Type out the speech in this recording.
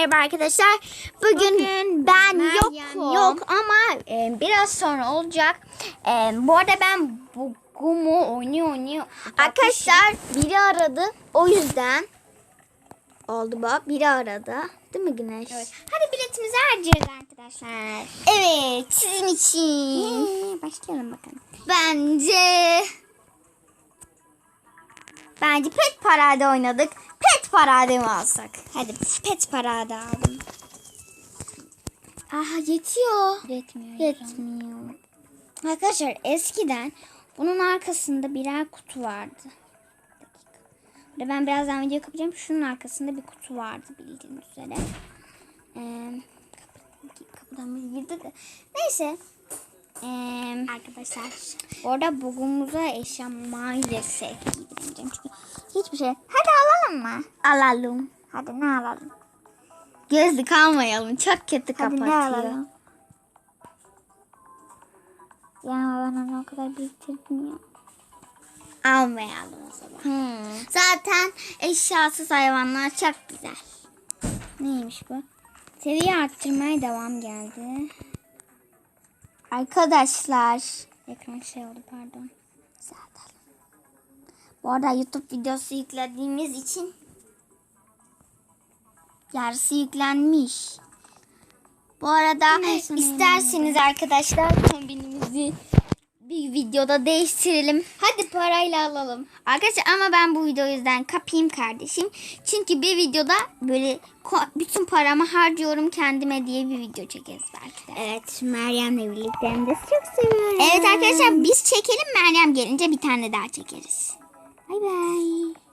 merhaba arkadaşlar. Bugün, ben Meryem yokum. yok ama e, biraz sonra olacak. E, bu arada ben bu gumu oynuyor oynuyor. Arkadaşlar biri aradı. O yüzden oldu bu. Biri aradı. Değil mi Güneş? Evet. Hadi biletimizi harcayacağız arkadaşlar. Evet, sizin için. Ee, başlayalım bakalım. Bence Bence pet parade oynadık. Pet parade mi alsak? Hadi pet parada aldım. Aha yetiyor. Yetmiyor. Yetmiyor. Arkadaşlar eskiden bunun arkasında birer kutu vardı. Burada ben birazdan video kapacağım. Şunun arkasında bir kutu vardı bildiğiniz üzere. Ee, kapı- kapıdan bir girdi de. Neyse. Ee, arkadaşlar. Bu arada bugünümüze eşya maalesef giydiremeyeceğim. Çünkü hiçbir şey. Hadi alalım mı? Alalım. Hadi ne alalım? Gözlük almayalım. Çok kötü Hadi kapatıyor. ne alalım? Ya ben onu o kadar biriktirmiyorum. Almayalım o zaman. Hmm. Zaten eşyasız hayvanlar çok güzel. Neymiş bu? Seviye arttırmaya devam geldi. Arkadaşlar. Ekran şey oldu pardon. Zaten. Bu arada YouTube videosu yüklediğimiz için yarısı yüklenmiş. Bu arada isterseniz arkadaşlar kombinimizi bir videoda değiştirelim. Hadi parayla alalım. Arkadaşlar ama ben bu videoyu yüzden kapayım kardeşim. Çünkü bir videoda böyle bütün paramı harcıyorum kendime diye bir video çekeriz belki de. Evet Meryem'le birlikte hem de çok seviyorum. Evet arkadaşlar biz çekelim Meryem gelince bir tane daha çekeriz. Bye bye.